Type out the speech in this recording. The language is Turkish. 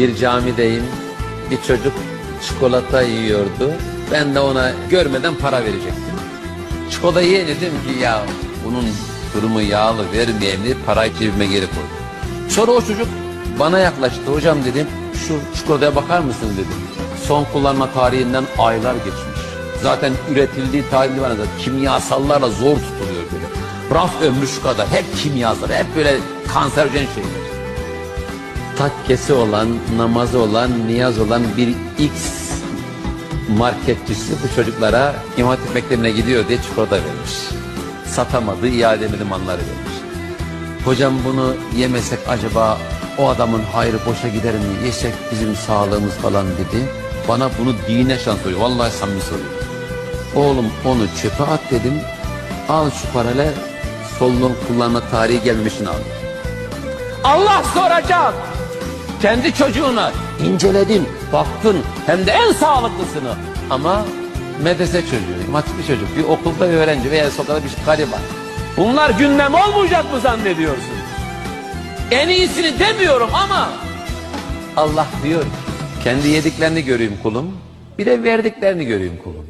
Bir camideyim. Bir çocuk çikolata yiyordu. Ben de ona görmeden para verecektim. Çikolata ye dedim ki ya bunun durumu yağlı vermeyeyim diye parayı cebime geri koydum. Sonra o çocuk bana yaklaştı. Hocam dedim şu çikolataya bakar mısın dedim. Son kullanma tarihinden aylar geçmiş. Zaten üretildiği tarihli bana da kimyasallarla zor tutuluyor böyle. Raf ömrü şu kadar. Hep kimyasal, hep böyle kanserojen şeyler. Takkesi olan, namazı olan, niyaz olan bir X marketçisi bu çocuklara İmam Hatip gidiyor diye çikolata vermiş. Satamadı, iade edemedi malları vermiş. Hocam bunu yemesek acaba o adamın hayrı boşa gider mi? Yesek bizim sağlığımız falan dedi. Bana bunu dine şans soruyor. Vallahi samimi soruyor. Oğlum onu çöpe at dedim. Al şu parayla solunum kullanma tarihi gelmişini al. Allah soracak. Kendi çocuğuna inceledin, baktın hem de en sağlıklısını. Ama medrese çocuğu, matipli çocuk, bir okulda öğrenci veya sokakta bir gariban. Bunlar gündem olmayacak mı zannediyorsun? En iyisini demiyorum ama Allah diyor ki kendi yediklerini göreyim kulum, bir de verdiklerini göreyim kulum.